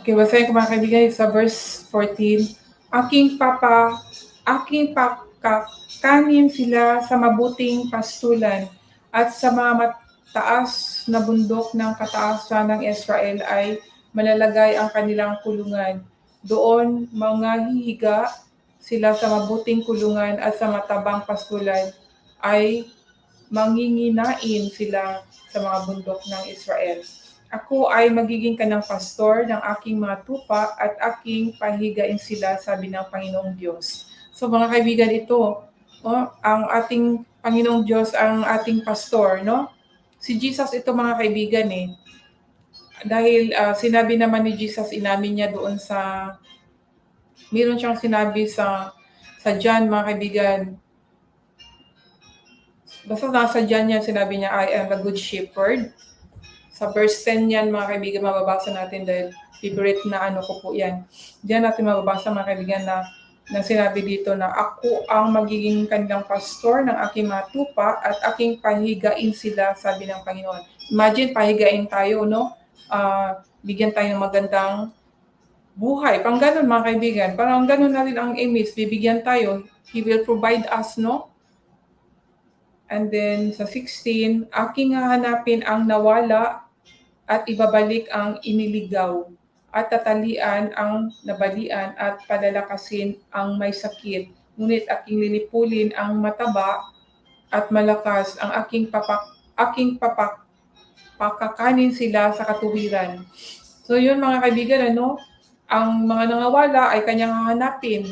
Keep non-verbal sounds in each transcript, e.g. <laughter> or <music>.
Okay, basahin ko mga kaibigan sa verse 14. Aking papa, aking pakakanin sila sa mabuting pastulan at sa mga mataas na bundok ng kataasan ng Israel ay malalagay ang kanilang kulungan. Doon mga hihiga sila sa mabuting kulungan at sa matabang pastulan ay manginginain sila sa mga bundok ng Israel. Ako ay magiging kanang pastor ng aking mga tupa at aking pahigain sila, sabi ng Panginoong Diyos. So mga kaibigan, ito, oh, ang ating Panginoong Diyos, ang ating pastor, no? Si Jesus ito mga kaibigan eh. Dahil uh, sinabi naman ni Jesus, inamin niya doon sa, meron siyang sinabi sa, sa John mga kaibigan, basta nasa John yan, sinabi niya, I am a good shepherd sa verse 10 yan, mga kaibigan, mababasa natin dahil favorite na ano ko po yan. Diyan natin mababasa, mga kaibigan, na, na sinabi dito na ako ang magiging kanilang pastor ng aking mga tupa at aking pahigain sila, sabi ng Panginoon. Imagine, pahigain tayo, no? Uh, bigyan tayo ng magandang buhay. Pang ganun, mga kaibigan. Parang ganun na rin ang image. Bibigyan tayo. He will provide us, no? And then sa 16, aking hahanapin ang nawala at ibabalik ang iniligaw at tatalian ang nabalian at palalakasin ang may sakit. Ngunit aking lilipulin ang mataba at malakas ang aking papak aking papak pakakanin sila sa katuwiran. So yun mga kaibigan, ano, ang mga nangawala ay kanyang hahanapin.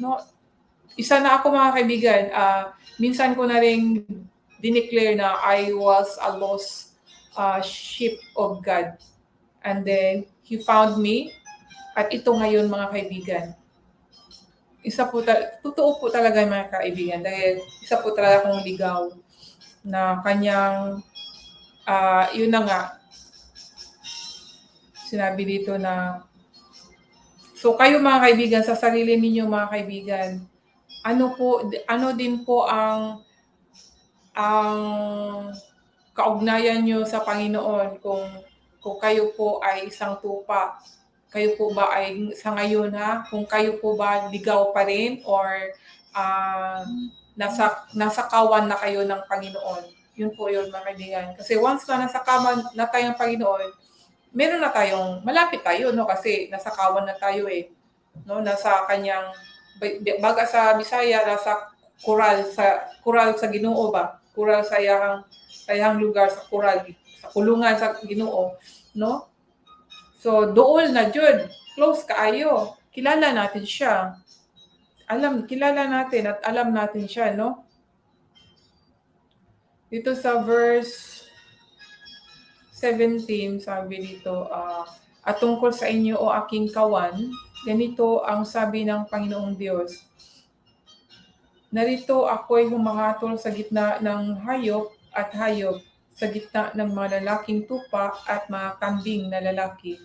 No? Isa na ako mga kaibigan, uh, minsan ko na rin dineclare na I was a lost uh, sheep of God. And then, He found me. At ito ngayon, mga kaibigan. Isa po, ta- totoo po talaga mga kaibigan. Dahil isa po talaga akong ligaw na kanyang, uh, yun na nga, sinabi dito na, so kayo mga kaibigan, sa sarili ninyo mga kaibigan, ano po, ano din po ang, ang kaugnayan nyo sa Panginoon kung kung kayo po ay isang tupa. Kayo po ba ay sa ngayon ha? Kung kayo po ba ligaw pa rin or uh, nasa nasa kawan na kayo ng Panginoon. Yun po yun mga kaibigan. Kasi once na nasa kawan na tayo ng Panginoon, meron na tayong malapit tayo no kasi nasa kawan na tayo eh. No, nasa kanyang baga sa Bisaya, nasa kural sa kural sa Ginoo ba? Kural sa iyang kayang lugar sa kural, sa kulungan sa Ginoo, no? So dool na jud, close kaayo. Kilala natin siya. Alam, kilala natin at alam natin siya, no? Dito sa verse 17, sabi dito, uh, at tungkol sa inyo o aking kawan, ganito ang sabi ng Panginoong Diyos. Narito ako'y humangatol sa gitna ng hayop at hayop sa gitna ng mga lalaking tupa at mga kambing na lalaki.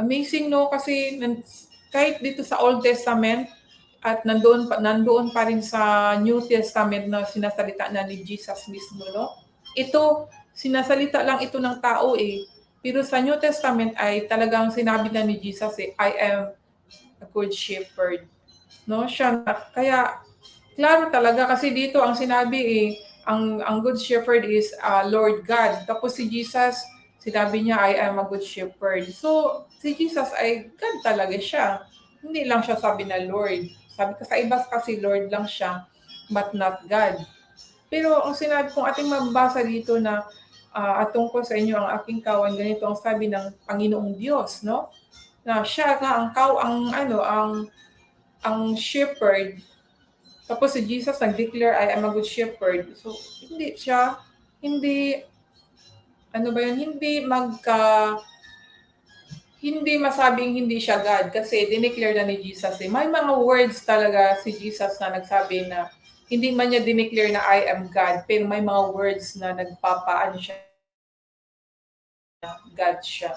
Amazing no kasi kahit dito sa Old Testament at nandoon pa, nandoon pa rin sa New Testament na sinasalita na ni Jesus mismo no. Ito sinasalita lang ito ng tao eh. Pero sa New Testament ay talagang sinabi na ni Jesus eh, I am a good shepherd. No? Siya kaya klaro talaga kasi dito ang sinabi eh ang ang good shepherd is uh, Lord God. Tapos si Jesus, sinabi niya, I am a good shepherd. So, si Jesus ay God talaga siya. Hindi lang siya sabi na Lord. Sabi ko sa iba kasi Lord lang siya, but not God. Pero ang sinabi kong ating mabasa dito na uh, at tungkol sa inyo ang aking kawan, ganito ang sabi ng Panginoong Diyos, no? Na siya nga ang kaw, ang ano, ang ang shepherd tapos si Jesus nag-declare, I am a good shepherd. So, hindi siya, hindi, ano ba yun, hindi magka, hindi masabing hindi siya God kasi dineclare na ni Jesus. Eh. May mga words talaga si Jesus na nagsabi na hindi man niya dineclare na I am God, pero may mga words na nagpapaano siya God siya.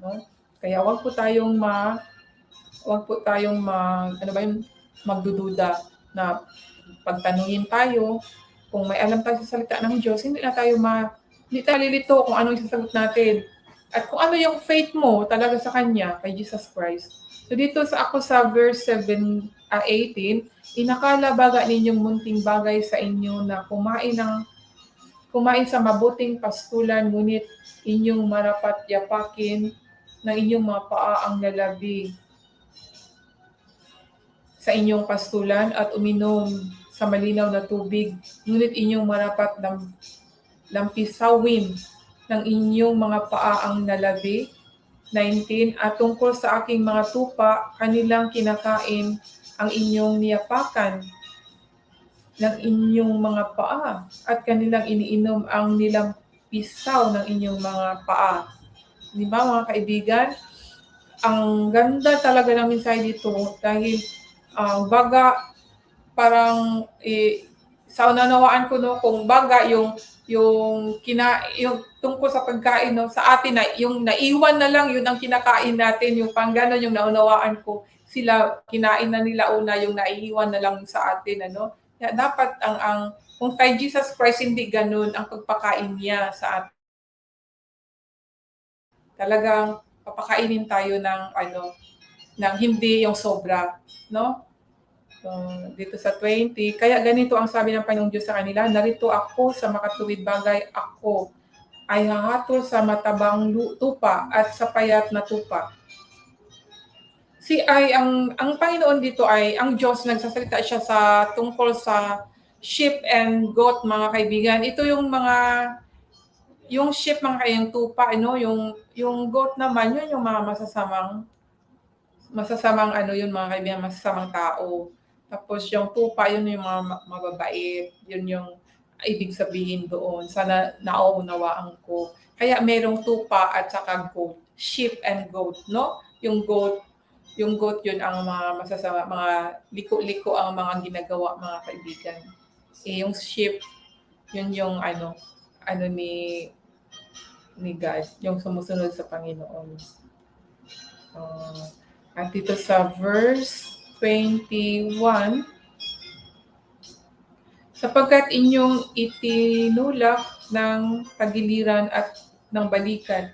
No? Kaya wag po tayong ma wag po tayong ma ano ba yung magdududa na pagtanungin tayo, kung may alam tayo sa salita ng Diyos, hindi na tayo ma, hindi tayo lilito kung anong isasagot natin. At kung ano yung faith mo talaga sa Kanya, kay Jesus Christ. So dito sa ako sa verse 7, uh, 18, inakala baga ninyong munting bagay sa inyo na kumain ng kumain sa mabuting pastulan, ngunit inyong marapat yapakin ng inyong mga paa ang lalabi sa inyong pastulan at uminom sa malinaw na tubig, ngunit inyong marapat lam, lampisawin ng inyong mga paa ang nalabi. 19. At tungkol sa aking mga tupa, kanilang kinakain ang inyong niyapakan ng inyong mga paa at kanilang iniinom ang nilampisaw ng inyong mga paa. Di ba mga kaibigan? Ang ganda talaga ng mensahe dito dahil uh, baga parang eh, sa unanawaan ko no kung baga yung yung kina yung tungkol sa pagkain no sa atin na yung naiwan na lang yun ang kinakain natin yung pang ganun yung naunawaan ko sila kinain na nila una yung naiiwan na lang sa atin ano. Kaya dapat ang ang kung kay Jesus Christ hindi ganun ang pagpakain niya sa atin talagang papakainin tayo ng ano ng hindi yung sobra no Dito sa 20, kaya ganito ang sabi ng Panginoong Diyos sa kanila, narito ako sa makatuwid bagay, ako ay hahatol sa matabang tupa at sa payat na tupa. Si ay ang ang Panginoon dito ay ang Diyos nagsasalita siya sa tungkol sa sheep and goat mga kaibigan. Ito yung mga yung sheep mga kayang tupa, ano, yung yung goat naman yun yung mga masasamang masasamang ano yun mga kaibigan, masasamang tao. Tapos yung tupa, yun yung mga mababait. Yun yung ibig sabihin doon. Sana nauunawaan ko. Kaya merong tupa at saka goat. Sheep and goat, no? Yung goat, yung goat yun ang mga masasama, mga liko-liko ang mga ginagawa mga kaibigan. Eh, yung sheep, yun yung ano, ano ni ni God, yung sumusunod sa Panginoon. Uh, at dito sa verse 21, sapagkat inyong itinulak ng tagiliran at ng balikan,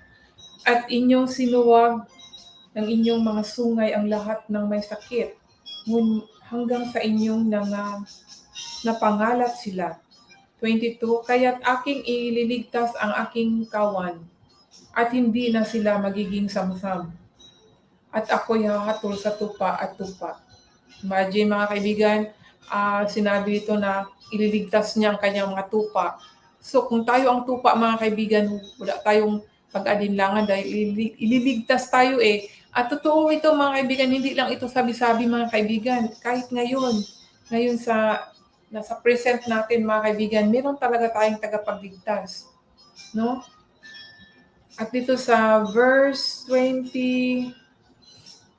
at inyong sinuwag ng inyong mga sungay ang lahat ng may sakit, hanggang sa inyong nang napangalat sila. 22, kaya't aking ililigtas ang aking kawan, at hindi na sila magiging samsam. At ako'y hahatol sa tupa at tupa Imagine mga kaibigan, uh, sinabi ito na ililigtas niya ang kanyang mga tupa. So kung tayo ang tupa mga kaibigan, wala tayong pag-adinlangan dahil ililigtas tayo eh. At totoo ito mga kaibigan, hindi lang ito sabi-sabi mga kaibigan. Kahit ngayon, ngayon sa nasa present natin mga kaibigan, meron talaga tayong tagapagligtas. No? At dito sa verse 20,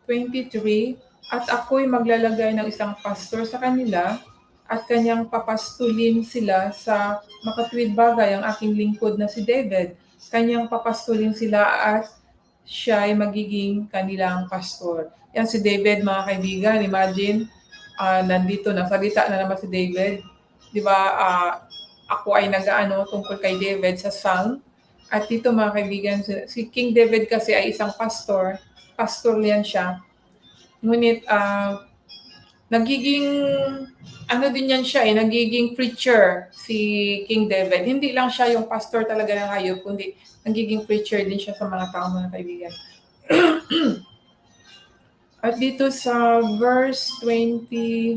23, at ako'y maglalagay ng isang pastor sa kanila at kanyang papastulin sila sa makatwid bagay ang aking lingkod na si David. Kanyang papastulin sila at siya ay magiging kanilang pastor. Yan si David, mga kaibigan. Imagine, uh, nandito na, salita na naman si David. Di ba, uh, ako ay nagaano tungkol kay David sa song. At dito mga kaibigan, si King David kasi ay isang pastor. Pastor yan siya Ngunit uh, nagiging ano din yan siya eh, nagiging preacher si King David. Hindi lang siya yung pastor talaga ng hayop, kundi nagiging preacher din siya sa mga tao mga kaibigan. <clears throat> At dito sa verse 24,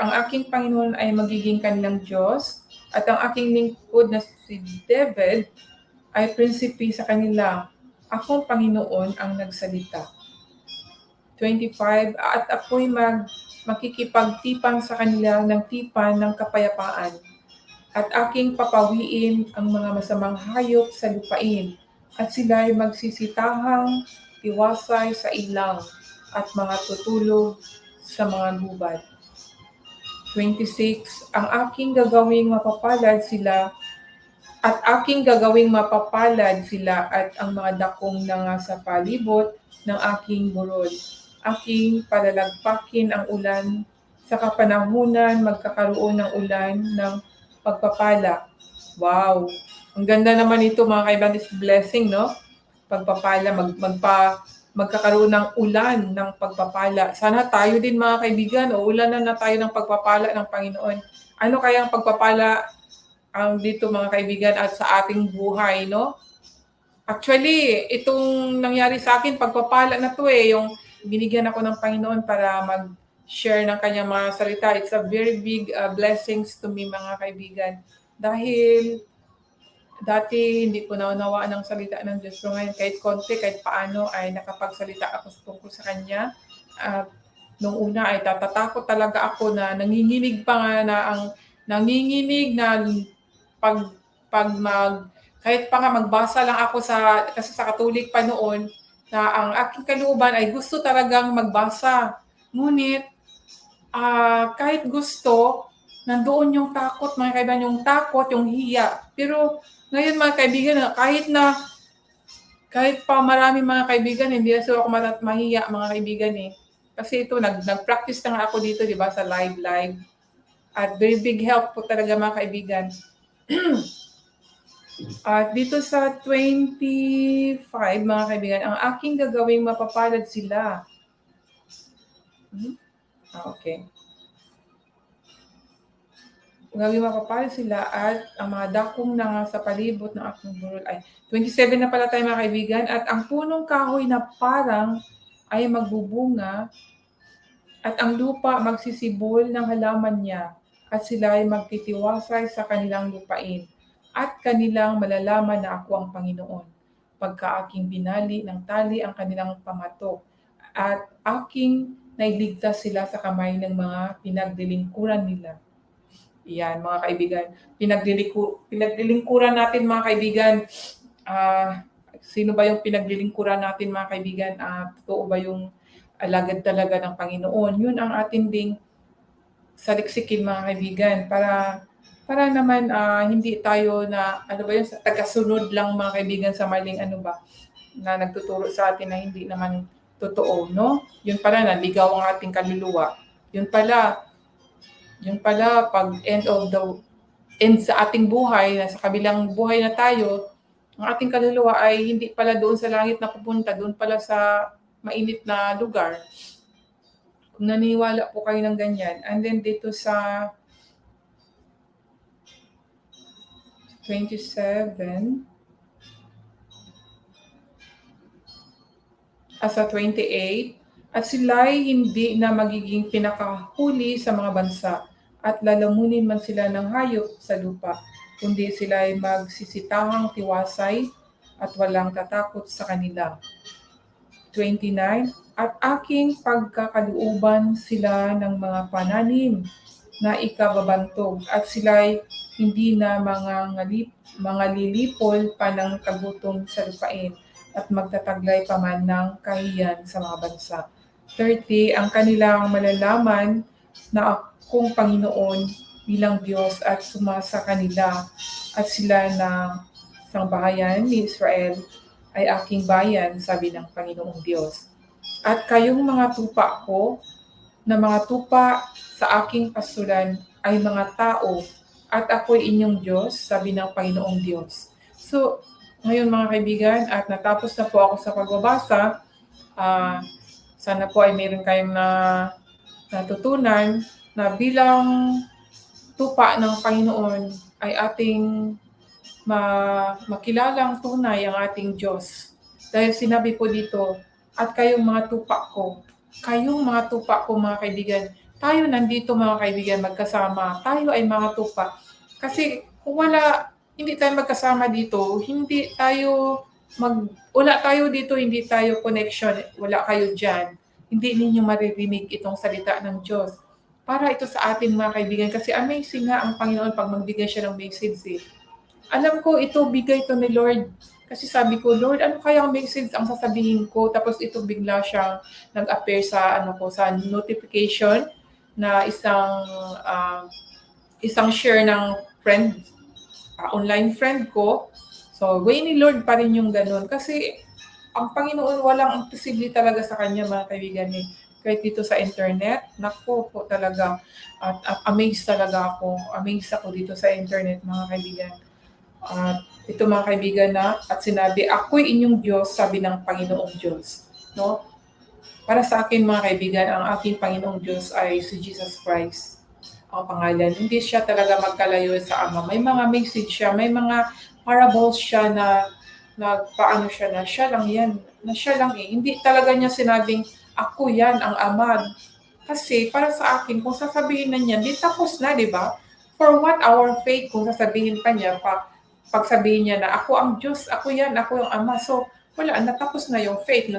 ang aking Panginoon ay magiging kanilang Diyos at ang aking lingkod na si David ay prinsipi sa kanila. Akong Panginoon ang nagsalita. 25, at ako'y mag, makikipagtipan sa kanila ng tipan ng kapayapaan. At aking papawiin ang mga masamang hayop sa lupain, at sila'y magsisitahang tiwasay sa ilang at mga tutulog sa mga gubad. 26, ang aking gagawing mapapalad sila at aking gagawing mapapalad sila at ang mga dakong na sa palibot ng aking burol aking palalagpakin ang ulan sa kapanahunan magkakaroon ng ulan ng pagpapala. Wow! Ang ganda naman nito mga kaibigan, is blessing, no? Pagpapala, mag, magpa, magkakaroon ng ulan ng pagpapala. Sana tayo din mga kaibigan, o ulanan na tayo ng pagpapala ng Panginoon. Ano kaya ang pagpapala ang dito mga kaibigan at sa ating buhay, no? Actually, itong nangyari sa akin, pagpapala na to eh, yung binigyan ako ng Panginoon para mag-share ng kanyang mga salita. It's a very big uh, blessings to me mga kaibigan. Dahil dati hindi ko naunawaan ang salita ng Diyos. Pero ngayon kahit konti, kahit paano ay nakapagsalita ako tungkol sa Kanya. At nung una ay tatatakot talaga ako na nanginginig pa nga na ang nanginginig na pag pag mag kahit pa nga magbasa lang ako sa kasi sa Katolik pa noon na ang aking kalooban ay gusto talagang magbasa. Ngunit ah, kahit gusto, nandoon yung takot, mga kaibigan, yung takot, yung hiya. Pero ngayon mga kaibigan, kahit na kahit pa marami mga kaibigan, hindi na ako matat mahiya mga kaibigan eh. Kasi ito, nag, nag-practice na nga ako dito, di ba, sa live-live. At very big help po talaga mga kaibigan. <clears throat> At dito sa 25, mga kaibigan, ang aking gagawing mapapalad sila. Hmm? Ah, okay. Gawing mapapalad sila at ang mga dakong na sa palibot ng aking burol ay 27 na pala tayo mga kaibigan at ang punong kahoy na parang ay magbubunga at ang lupa magsisibol ng halaman niya at sila ay magtitiwasay sa kanilang lupain at kanilang malalaman na ako ang Panginoon. Pagka aking binali ng tali ang kanilang pamatok at aking nailigtas sila sa kamay ng mga pinagdilingkuran nila. Yan, mga kaibigan. Pinagdiliku, pinaglilingkuran natin, mga kaibigan. Uh, sino ba yung pinaglilingkuran natin, mga kaibigan? Uh, totoo ba yung alagad talaga ng Panginoon? Yun ang atin ding saliksikin, mga kaibigan, para para naman uh, hindi tayo na ano ba yun tagasunod lang mga kaibigan sa maling ano ba na nagtuturo sa atin na hindi naman totoo no? Yun pala naligaw ang ating kaluluwa. Yun pala yun pala pag end of the end sa ating buhay na sa kabilang buhay na tayo ang ating kaluluwa ay hindi pala doon sa langit na pupunta doon pala sa mainit na lugar. Kung naniwala po kayo ng ganyan and then dito sa 27 asa 28 at sila'y hindi na magiging pinakahuli sa mga bansa at lalamunin man sila ng hayop sa lupa, kundi sila ay magsisitahang tiwasay at walang tatakot sa kanila. 29 At aking pagkakalooban sila ng mga pananim na ikababantog at sila'y hindi na mga, ngalip, mga lilipol pa ng kagutom sa lupain at magtataglay pa man ng kahiyan sa mga bansa. 30. Ang kanilang malalaman na akong Panginoon bilang Diyos at sumasa kanila at sila na sangbahayan ni Israel ay aking bayan, sabi ng Panginoong Diyos. At kayong mga tupa ko, na mga tupa sa aking pasulan ay mga tao at ako'y inyong Diyos, sabi ng Panginoong Diyos. So, ngayon mga kaibigan, at natapos na po ako sa pagbabasa, uh, sana po ay meron kayong na natutunan na bilang tupa ng Panginoon ay ating ma makilalang tunay ang ating Diyos. Dahil sinabi po dito, at kayong mga tupa ko, kayong mga tupa ko mga kaibigan, tayo nandito mga kaibigan magkasama. Tayo ay mga tupa. Kasi kung wala, hindi tayo magkasama dito, hindi tayo mag, wala tayo dito, hindi tayo connection, wala kayo dyan. Hindi ninyo maririnig itong salita ng Diyos. Para ito sa atin mga kaibigan. Kasi amazing nga ang Panginoon pag magbigay siya ng message eh. Alam ko ito, bigay ito ni Lord kasi sabi ko, Lord, ano kaya ang message ang sasabihin ko? Tapos ito bigla siyang nag-appear sa ano ko sa notification na isang uh, isang share ng friend uh, online friend ko. So, way ni Lord pa rin yung ganun. Kasi ang Panginoon walang imposible talaga sa kanya mga kaibigan eh. Kahit dito sa internet, nako po talaga at, at amazed talaga ako. Amazed ako dito sa internet mga kaibigan At ito mga kaibigan na at sinabi, ako'y inyong Diyos, sabi ng Panginoong Diyos. No? Para sa akin mga kaibigan, ang aking Panginoong Diyos ay si Jesus Christ ang pangalan. Hindi siya talaga magkalayo sa Ama. May mga message siya, may mga parables siya na nagpaano siya na siya lang yan, na siya lang eh. Hindi talaga niya sinabing ako yan ang Ama. Kasi para sa akin, kung sasabihin na niya, di tapos na, di ba? For what our faith kung sasabihin pa niya, pa, pagsabihin niya na ako ang Diyos, ako yan, ako yung Ama. So, wala, natapos na yung faith.